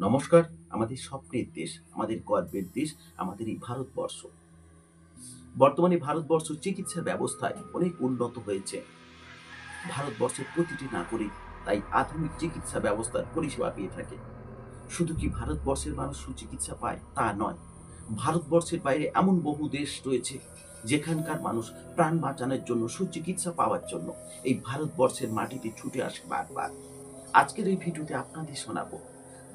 নমস্কার, আমাদের স্বপ্নের দেশ, আমাদের গর্বের দেশ, আমাদের এই ভারতবর্ষ। বর্তমানে ভারতবর্ষ চিকিৎসা ব্যবস্থায় অনেক উন্নত হয়েছে। ভারতবর্ষের প্রতিটি নাগরিক তাই আধুনিক চিকিৎসা ব্যবস্থার পরিষেবা পেয়ে থাকে। শুধু কি ভারতবর্ষের মানুষ সুচিকিৎসা পায়? তা নয়। ভারতবর্ষের বাইরে এমন বহু দেশ রয়েছে যেখানকার মানুষ প্রাণ বাঁচানোর জন্য, সুচিকিৎসা পাওয়ার জন্য এই ভারতবর্ষের মাটিতে ছুটে আসে বারবার। আজকের এই ভিডিওতে আপনাদের শোনাবো,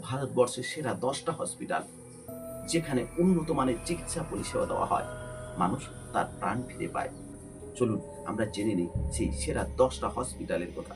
ভারতবর্ষের সেরা দশটা হসপিটাল, যেখানে উন্নত মানের চিকিৎসা পরিষেবা দেওয়া হয়। মানুষ তার প্রাণ ফিরে পায়। চলুন, আমরা জেনে নিই সেই সেরা দশটা হসপিটালের কথা।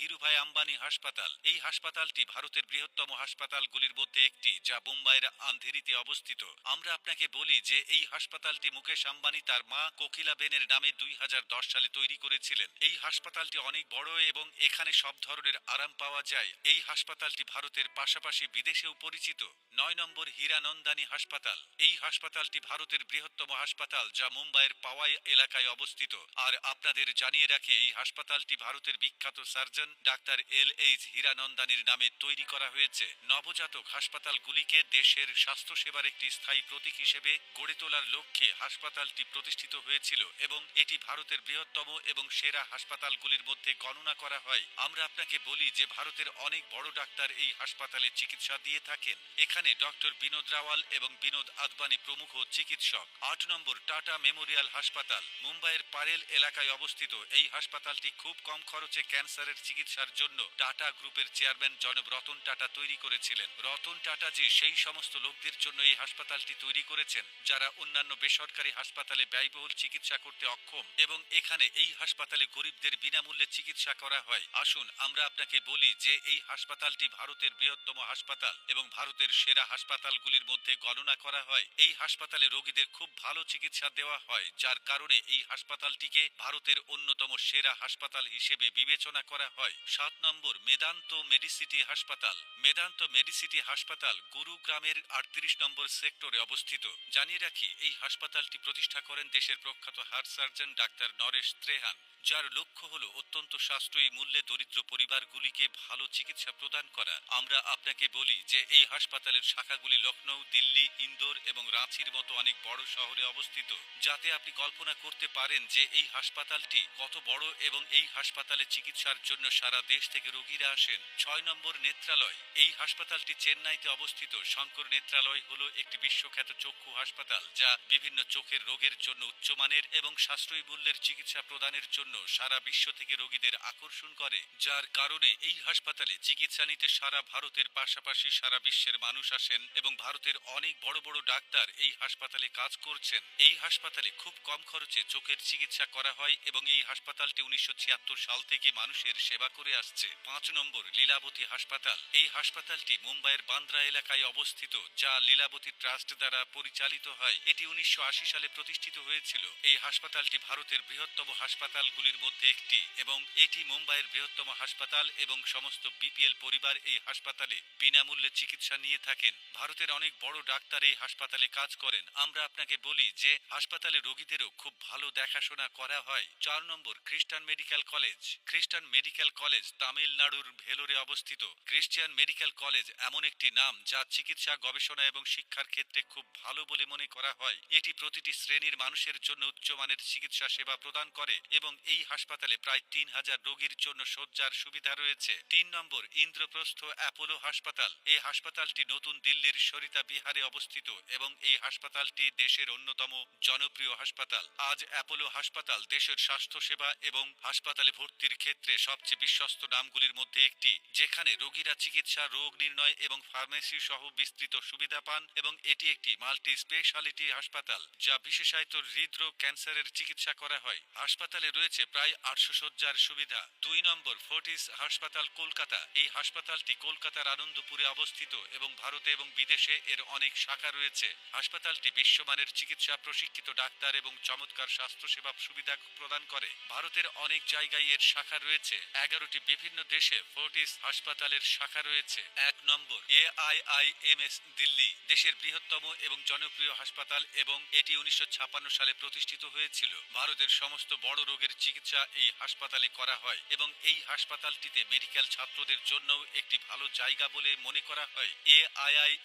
ধীরুভাই আম্বানি হাসপাতাল। এই হাসপাতালটি ভারতের বৃহত্তম হাসপাতালগুলির মধ্যে একটি, যা মুম্বাইয়ের আন্ধেরিতে অবস্থিত। আমরা আপনাকে বলি যে এই হাসপাতালটি মুকেশ আম্বানি তার মা কোকিলাবেনের নামে দুই হাজার দশ সালে তৈরি করেছিলেন। এই হাসপাতালটি অনেক বড় এবং এখানে সব ধরনের আরাম পাওয়া যায়। এই হাসপাতালটি ভারতের পাশাপাশি বিদেশেও পরিচিত। নয় নম্বর হীরানন্দানী হাসপাতাল। এই হাসপাতালটি ভারতের বৃহত্তম হাসপাতাল, যা মুম্বাইয়ের পাওয়াই এলাকায় অবস্থিত। আর আপনাদের জানিয়ে রাখে, এই হাসপাতালটি ভারতের বিখ্যাত সার্জন ডাক্তার এল এইচ হীরানন্দানীর নামে তৈরি করা হয়েছে। নবজাতক হাসপাতালগুলিকে দেশের স্বাস্থ্যসেবার একটি স্থায়ী প্রতীক হিসেবে গড়ে তোলার লক্ষ্যে হাসপাতালটি প্রতিষ্ঠিত হয়েছিল এবং এটি ভারতের বৃহত্তম এবং সেরা হাসপাতালগুলির মধ্যে গণনা করা হয়। আমরা আপনাকে বলি যে ভারতের অনেক বড় ডাক্তার এই হাসপাতালে চিকিৎসা দিয়ে থাকেন। এখানে ডক্টর বিনোদ রাওয়াল এবং বিনোদ আদবানি প্রমুখ চিকিৎসক। আট নম্বর টাটা মেমোরিয়াল হাসপাতাল, মুম্বাইয়ের পারেল এলাকায় অবস্থিত। এই হাসপাতালটি খুব কম খরচে ক্যান্সারের চিকিৎসার জন্য টাটা গ্রুপের চেয়ারম্যান জনব রতন টাটা তৈরি করেছিলেন। রতন টাটাজি সেই সমস্ত লোকদের জন্য এই হাসপাতালটি তৈরি করেছেন, যারা অন্যান্য বেসরকারি হাসপাতালে ব্যয়বহুল চিকিৎসা করতে অক্ষম এবং এখানে এই হাসপাতালে গরিবদের বিনামূল্যে চিকিৎসা করা হয়। আসুন, আমরা আপনাকে বলি যে এই হাসপাতালটি ভারতের বৃহত্তম হাসপাতাল এবং ভারতের সেরা হাসপাতালগুলির মধ্যে গণনা করা হয়। এই হাসপাতালে রোগীদের খুব ভালো চিকিৎসা দেওয়া হয়, যার কারণে এই হাসপাতালটিকে ভারতের অন্যতম সেরা হাসপাতাল হিসেবে বিবেচনা করা হয়। সাত নম্বর, মেদান্ত মেডিসিটি হাসপাতাল। মেদান্ত মেডিসিটি হাসপাতাল গুরুগ্রামের আটত্রিশ নম্বর সেক্টরে অবস্থিত। জানিয়ে রাখি, এই হাসপাতালটি প্রতিষ্ঠা করেন দেশের প্রখ্যাত heart surgeon doctor Naresh Trehan, যার লক্ষ্য হলো অত্যন্ত সাশ্রয়ী মূল্যে দরিদ্র পরিবারগুলিকে ভালো চিকিৎসা প্রদান করা। আমরা আপনাকে বলি যে, এই হাসপাতালের শাখাগুলি লখনৌ দিল্লি, ইন্দোর এবং রাঁচির মতো অনেক বড় শহরে অবস্থিত। যাতে আপনি কল্পনা করতে পারেন যে, এই হাসপাতালটি কত বড় এবং এই হাসপাতালে চিকিৎসার জন্য সারা দেশ থেকে রোগীরা আসেন। ছয় নম্বর নেত্রালয়। এই হাসপাতালটি চেন্নাইতে অবস্থিত। শঙ্কর নেত্রালয় হল একটি বিশ্বখ্যাত চক্ষু হাসপাতাল, যা বিভিন্ন চোখের রোগের জন্য উচ্চমানের এবং সাশ্রয়ী মূল্যের চিকিৎসা প্রদানের জন্য সারা বিশ্ব থেকে রোগীদের আকর্ষণ করে। যার কারণে এই হাসপাতালে চিকিৎসা নিতে সারা ভারতের পাশাপাশি সারা বিশ্বের মানুষ আসেন এবং ভারতের অনেক বড় বড় ডাক্তার এই হাসপাতালে কাজ করছেন। এই হাসপাতালে খুব কম খরচে চোখের চিকিৎসা করা হয় এবং এই হাসপাতালটি উনিশশো ছিয়াত্তর সাল থেকে মানুষের সেবা করে আসছে। পাঁচ নম্বর, লীলাবতী হাসপাতাল। এই হাসপাতালটি মুম্বাইয়ের বান্দ্রা এলাকায় অবস্থিত, যা লীলাবতী ট্রাস্ট দ্বারা পরিচালিত হয়। এটি উনিশশো সালে প্রতিষ্ঠিত হয়েছিল। এই হাসপাতালটি ভারতের বৃহত্তম হাসপাতালগুলির মধ্যে একটি এবং এটি মুম্বাইয়ের বৃহত্তম হাসপাতাল এবং সমস্ত বিপিএল পরিবার এই হাসপাতালে বিনামূল্যে চিকিৎসা নিয়ে থাকেন। ভারতের অনেক বড় ডাক্তার এই হাসপাতালে কাজ করেন। আমরা আপনাকে বলি যে, হাসপাতালে রোগীদেরও খুব ভালো দেখাশোনা করা হয়। চার নম্বর, Christian medical college. Christian medical college তামিলনাড়ুর ভেলোরে অবস্থিত ক্রিশ্চিয়ান মেডিকেল কলেজ এমন একটি নাম যা চিকিৎসা, গবেষণা এবং শিক্ষার ক্ষেত্রে খুব ভালো বলে মনে করা হয়। এটি প্রতিটি শ্রেণির মানুষের জন্য উচ্চমানের চিকিৎসা সেবা প্রদান করে এবং এই হাসপাতালে প্রায় তিন হাজার রোগীর জন্য শয্যার সুবিধা রয়েছে। তিন নম্বর, ইন্দ্রপ্রস্থ অ্যাপোলো হাসপাতাল। এই হাসপাতালটি নতুন দিল্লির সরিতা বিহারে অবস্থিত এবং এই হাসপাতালটি দেশের অন্যতম জনপ্রিয় হাসপাতাল। আজ অ্যাপোলো হাসপাতাল দেশের স্বাস্থ্যসেবা এবং হাসপাতালে ভর্তির ক্ষেত্রে সবচেয়ে বিশ্বস্ত নামগুলির মধ্যে একটি, যেখানে রোগীরা চিকিৎসা, রোগ নির্ণয় এবং ফার্মেসি সহ বিস্তৃত সুবিধা পান এবং এটি একটি মাল্টি স্পেশালিটি হাসপাতাল, যা বিশেষায়িত হৃদরোগ ক্যান্সারের চিকিৎসা করা হয়। হাসপাতালে রয়েছে প্রায় আটশো শয্যার সুবিধা। দুই নম্বর ফোর্টিস হাসপাতাল কলকাতা। এই হাসপাতালটি কলকাতার আনন্দপুরে অবস্থিত এবং ভারতে এবং বিদেশে এর অনেক শাখা রয়েছে। হাসপাতালটি বিশ্বমানের চিকিৎসা প্রশিক্ষিত ডাক্তার এবং চমৎকার স্বাস্থ্যসেবা সুবিধা প্রদান করে। ভারতের অনেক জায়গায় এর শাখা রয়েছে। রয়েছে এগারোটি বিভিন্ন দেশে ফোর্টিস হাসপাতালের শাখা রয়েছে। এক নম্বর, A I I M S, Delhi. দেশের বৃহত্তম এবং জনপ্রিয় হাসপাতাল এবং এটি উনিশশো ছাপ্পান্ন সালে প্রতিষ্ঠিত হয়েছিল। ভারতের সমস্ত বড় রোগের চিকিৎসা এই হাসপাতালে করা হয় এবং এই হাসপাতালটিতে মেডিকেল ছাত্রদের জন্যও একটি ভালো জায়গা বলে মনে করা হয়। এ আই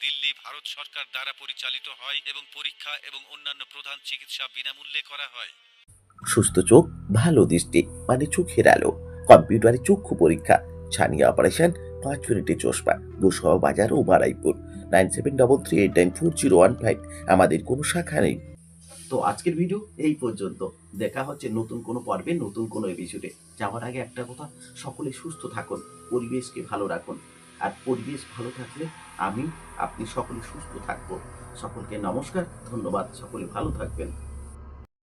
দিল্লি, ভারত সরকার দ্বারা পরিচালিত হয় এবং পরীক্ষা এবং অন্যান্য প্রধান চিকিৎসা বিনামূল্যে করা হয়। সুস্থ চোখ, ভালো দৃষ্টি মানে চোখের আলো। কম্পিউটারে চক্ষু পরীক্ষা, ছানিয়া অপারেশন, পাঁচ মিনিটে চশমা গোসহ বাজার ও Baruipur. Nine seven double three eight nine four zero one five. আমাদের কোনো শাখা নেই। তো আজকের ভিডিও এই পর্যন্ত। দেখা হচ্ছে নতুন কোনো পর্বে, নতুন কোনো এপিসোডে যাওয়ার আগে একটা কথা, সকলে সুস্থ থাকুন, পরিবেশকে ভালো রাখুন। আর পরিবেশ ভালো থাকলে আমি, আপনি সকলে সুস্থ থাকব। সকলকে নমস্কার, ধন্যবাদ, সকলে ভালো থাকবেন।